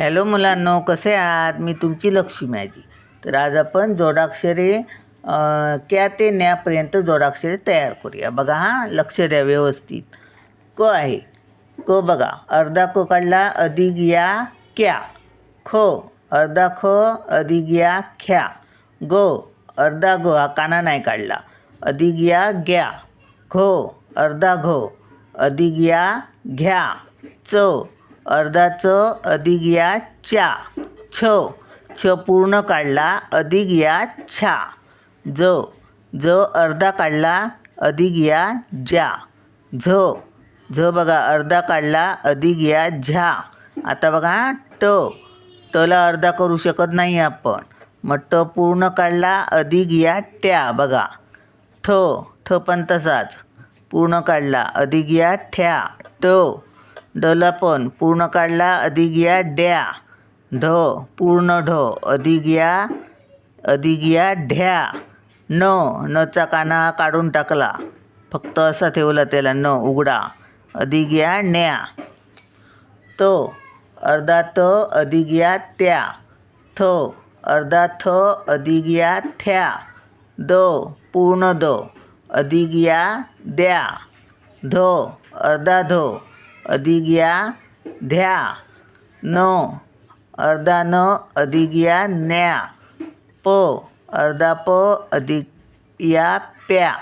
Hello मुलांनो कसे आहात? मी तुमची लक्ष्मी आजी. तर आज आपण जोडाक्षरे क्या ते न्यापर्यंत जोडाक्षरे तयार करूया. बघा हां लक्ष द्या व्यवस्थित. क आहे. क बघा अर्धा क काढला अधिक या क्या. खो अर्धा ख अधिक या ख्या गो अर्धा गो हा काना नाही काढला. अधिक या ग्या. खो अर्धा घो अधिक या घ्या. च अर्धा च अधिक या चा छ. छ पूर्ण काढला अधिक या छा ज. ज अर्धा काढला अधिक या ज्या. झ. झ बघा अर्धा काढला अधिक या झ्या. आता बघा ट. टला अर्धा करू शकत नाही आपण. मग ट पूर्ण काढला अधिक या ट्या बघा. ठ. ठ पण तसाच. पूर्ण काढला अधिक या ठ्या ट. डला पण. पूर्ण काढला अधिक या ड्या ढ पूर्ण ढ. अधिक या अधिक या ढ्या. न नचा काना काढून टाकला. फक्त असा ठेवला त्याला न उघडा. अधिक या न्या. तो अर्धा त अधिक या त्या. थ अर्धा थ अधिक या थ्या. द पूर्ण द. अधिक या द्या. ध अर्धा ध. अधिक या ध्या न. अर्धा न अधिक या न्या. प. अर्धा प अधिक या प्या.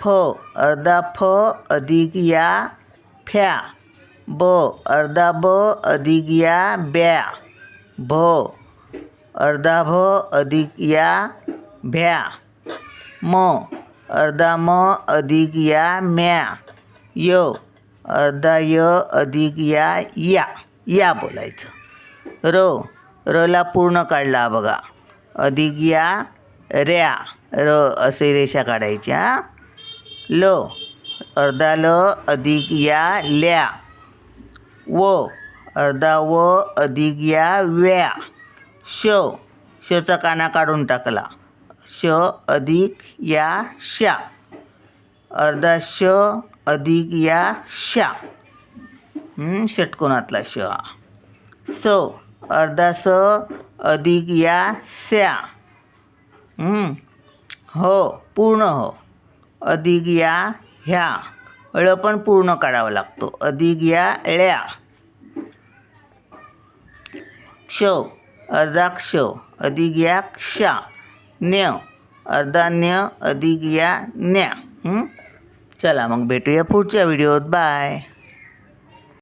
फ. अर्धा फ अधिक या फ्या. ब. अर्धा ब अधिक या ब्या. भ. अर्धा भ अधिक या भ्या. म. अर्धा म अधिक या म्या. य. अर्धा य अधिक या या या बोलायचं. र रला पूर्ण काढला बघा. अधिक या ऱ्या र असे रेषा काढायच्या ल अर्धा ल अधिक या ल्या. व अर्धा व अधिक या व्या. श शचा काना काढून टाकला. श अधिक या शा अर्धा श अधिक या शा षटकोनातला श स अर्धा स अधिक या स्या. हो पूर्ण हो. अधिक या ह्या. ळ पण पूर्ण काढावा लागतो. अधिक या ळ्या. क्ष अर्धा क्ष अधिक याक्षा न्य अर्धा न्य अधिक या न्या चला मग भेटूया पुढच्या व्हिडिओत. बाय.